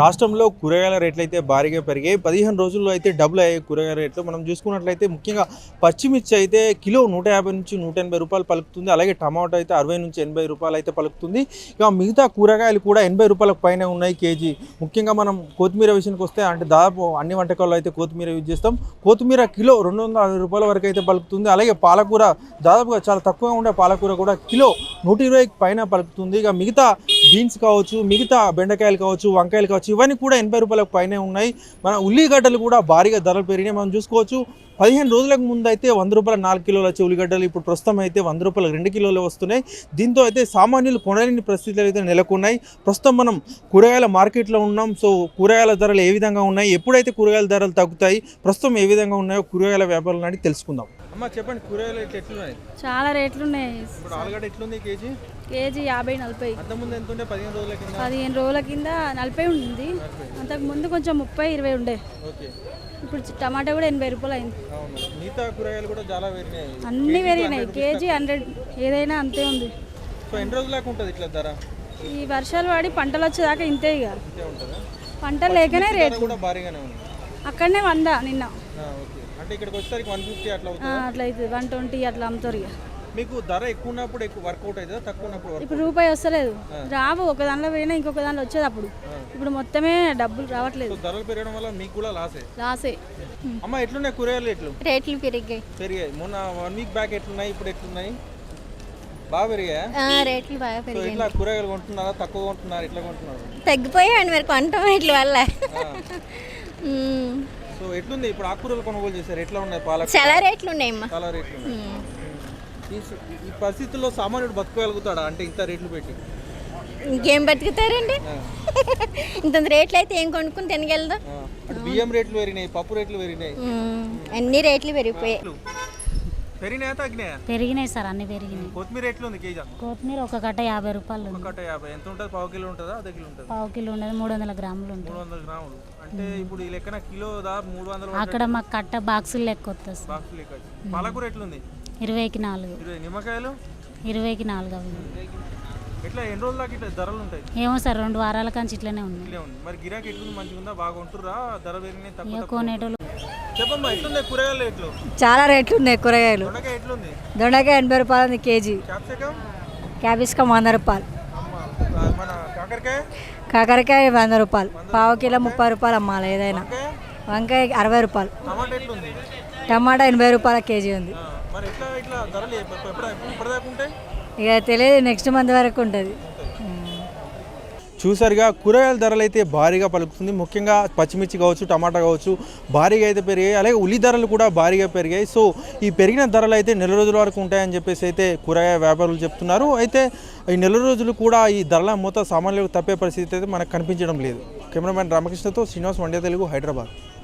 రాష్ట్రంలో కూరగాయల రేట్లు అయితే భారీగా పెరిగాయి. పదిహేను రోజుల్లో అయితే డబుల్ అయ్యాయి కూరగాయల రేట్లు. మనం చూసుకున్నట్లయితే ముఖ్యంగా పచ్చిమిర్చి అయితే కిలో నూట యాభై నుంచి నూట ఎనభై రూపాయలు పలుకుతుంది. అలాగే టమాటో అయితే అరవై నుంచి ఎనభై రూపాయలు అయితే పలుకుతుంది. ఇక మిగతా కూరగాయలు కూడా ఎనభై రూపాయలకు పైన ఉన్నాయి కేజీ. ముఖ్యంగా మనం కొత్తిమీర విషయానికి వస్తే అంటే దాదాపు అన్ని వంటకాల్లో అయితే కొత్తిమీర యూజ్ చేస్తాం. కొత్తిమీర కిలో రెండు వందల అరవై రూపాయల వరకు అయితే పలుకుతుంది. అలాగే పాలకూర దాదాపుగా చాలా తక్కువగా ఉండే పాలకూర కూడా కిలో నూట ఇరవైకి పైన పలుకుతుంది. ఇక మిగతా బీన్స్ కావచ్చు మిగతా బెండకాయలు కావచ్చు వంకాయలు కావచ్చు ఇవన్నీ కూడా ఎనభై రూపాయలకు పైనే ఉన్నాయి. మన ఉల్లిగడ్డలు కూడా భారీగా ధరలు పెరిగినాయి. మనం చూసుకోవచ్చు పదిహేను రోజులకు ముందు అయితే వంద రూపాయల నాలుగు కిలోలు ఉల్లిగడ్డలు ఇప్పుడు ప్రస్తుతం అయితే వంద రూపాయల రెండు కిలోలు వస్తున్నాయి. దీంతో అయితే సామాన్యులు కొనలేని పరిస్థితులు అయితే నెలకొన్నాయి. ప్రస్తుతం మనం కూరగాయల మార్కెట్లో ఉన్నాం. సో కూరగాయల ధరలు ఏ విధంగా ఉన్నాయి? ఎప్పుడైతే కూరగాయల ధరలు తగ్గుతాయి? ప్రస్తుతం ఏ విధంగా ఉన్నాయో కూరగాయల వ్యాపారులను అడిగి తెలుసుకుందాం. అమ్మ చెప్పండి కూరగాయలు ఎట్లా ఎట్లున్నాయి? చాలా రేట్లు ఉన్నాయి. ఇప్పుడు ఆలుగడ్డ ఎట్లుంది కేజీ? కేజీ యాభై నలభై. అంతకుముందు ఎంత ఉండే? పదిహేను రోజుల కింద? పదిహేను రోజుల కింద నలభై ఉంది అంతకు ముందు కొంచెం ముప్పై ఇరవై ఉండే. ఓకే. ఇప్పుడు టమాటా కూడా ఎనభై రూపాయలు అయింది. మిగతా కూరగాయలు కూడా చాలా పెరిగినాయి. అన్నీ పెరిగినాయి. కేజీ హండ్రెడ్ ఏదైనా అంతే ఉంది. సో ఎన్ని ఉంటుంది ఇట్లా ధర? ఈ వర్షాలు పడి పంటలు వచ్చేదాకా ఇంతే ఇక. పంటలు లేకనే రేట్లు కూడా భారీగానే ఉంది. అక్కడనే వంద నిన్న. అంటే ఇక్కడికి వచ్చేసరికి వన్ ఫిఫ్టీ అట్లా అట్లా అవుతుంది. వన్ ట్వంటీ అట్లా అమ్ముతారు ఇక. మీకు ధర ఎక్కువ ఉన్నప్పుడు ఎక్కువ వర్కౌట్ అవుతుందా? తక్కువ ఉన్నప్పుడు ఇప్పుడు రూపాయి వస్తలేదు. రావు. ఒక దానిలో పోయినా ఇంకొక దానిలో వచ్చేది అప్పుడు. ఇప్పుడు మొత్తమే డబ్బులు రావట్లేదు. ధరలు పెరగడం వల్ల మీకు కూడా లాసే లాసే అమ్మ ఎట్లున్నాయి కూరగాయలు ఎట్లు? రేట్లు పెరిగాయి. పెరిగాయి. మొన్న వన్ వీక్ బ్యాక్ ఎట్లున్నాయి? ఇప్పుడు ఎట్లున్నాయి? బాగా పెరిగాయా? ఆ, రేట్లు బాగా పెరిగాయి ఎట్లా? కూరగాయలు కొంటున్నారా? తక్కువ కొంటున్నారా? ఎట్లా కొంటున్నారు? తగ్గిపోయాయండి మరి కొంటాం వీటి వల్ల. సో ఎట్లుంది? ఇప్పుడు ఆకుకూరలు కొనుగోలు చేశారు. ఎట్లా ఉన్నాయి పాలక? చాలా రేట్లు ఉన్నాయమ్మా చాలా రేట్లు ఉన్నాయి ఈ పరిస్థితుల్లో సామాన్యుడు బతకగలుగుతాడా? అంటే ఇంత రేట్లు పెట్టి. ఇంకేం బతుకుతారండి? ఇంత రేట్లు అయితే ఏం కొనుక్కుని తినగలదు? బియ్యం రేట్లు పెరిగినాయి పప్పు రేట్లు పెరిగినాయి. అన్ని రేట్లు పెరిగిపోయాయి. పెరిగినాయా తగ్గినాయా? పెరిగినాయి సార్ అన్ని పెరిగినాయి. కొత్తిమీర ఎట్లు ఉంది కేజీ? కొత్తిమీర ఒక కట్ట యాభై రూపాయలు ఒక కట్ట యాభై. ఎంత ఉంటుంది? పావు కిలో ఉంటుందా? అర్ధ కిలో ఉంటుంది? పావు కిలో ఉండదు మూడు వందల గ్రాములు ఉంటుంది. మూడు వందల గ్రాములు. అంటే ఇప్పుడు ఈ లెక్కన కిలో మూడు వందల అక్కడ మాకు కట్ట బాక్సులు లెక్క వస్తుంది సార్. బాక్స్ లెక్క పాలకూర ఎట్లుంది? ఇరవైకి నాలుగు. ఇరవై. నిమ్మకాయలు? ఇరవైకి నాలుగు అవి. ఎట్లా ఎన్ని రోజుల దాకా ఇట్లా ధరలు ఉంటాయి? ఏమో సార్ రెండు వారాల కంచి ఇట్లనే ఇట్లే ఉంది. మరి గిరాకీ ఎట్లుంది? మంచిగా ఉందా? బాగా ఉంటుర్రా ధర పెరిగినాయి తక్కువ ఇక కొనేటోళ్ళు చెప్పమ్మా ఎట్లుంది? కూరగాయలు ఎట్లు? చాలా రేట్లు ఉన్నాయి కూరగాయలు. దొండకాయ ఎట్లుంది? దొండకాయ ఎనభై రూపాయలు ఉంది కేజీ. క్యాప్సికం? క్యాబేజ్కం వంద రూపాయలు. అమ్మ ఆ, మన కాకరకాయ? కాకరకాయ వంద రూపాయలు. పావు కిలో ముప్పై రూపాయలు అమ్మాలి ఏదైనా. వంకాయ? వంకాయ అరవై రూపాయలు. టమాటా ఎట్లుంది? టమాటా ఎనభై రూపాయల కేజీ ఉంది. ఇక తెలియదు నెక్స్ట్ మంత్ వరకు ఉంటుంది. చూసారుగా కూరగాయల ధరలు అయితే భారీగా పలుకుతుంది. ముఖ్యంగా పచ్చిమిర్చి కావచ్చు టమాటా కావచ్చు భారీగా అయితే పెరిగాయి. అలాగే ఉల్లి ధరలు కూడా భారీగా పెరిగాయి. సో ఈ పెరిగిన ధరలు అయితే నెల రోజుల వరకు ఉంటాయని చెప్పేసి అయితే కూరగాయ వ్యాపారులు చెప్తున్నారు. అయితే ఈ నెల రోజులు కూడా ఈ ధరల మూత సామాన్యులకు తప్పే పరిస్థితి అయితే మనకు కనిపించడం లేదు. కెమెరామెన్ రామకృష్ణతో శ్రీనివాస్ వండే తెలుగు హైదరాబాద్.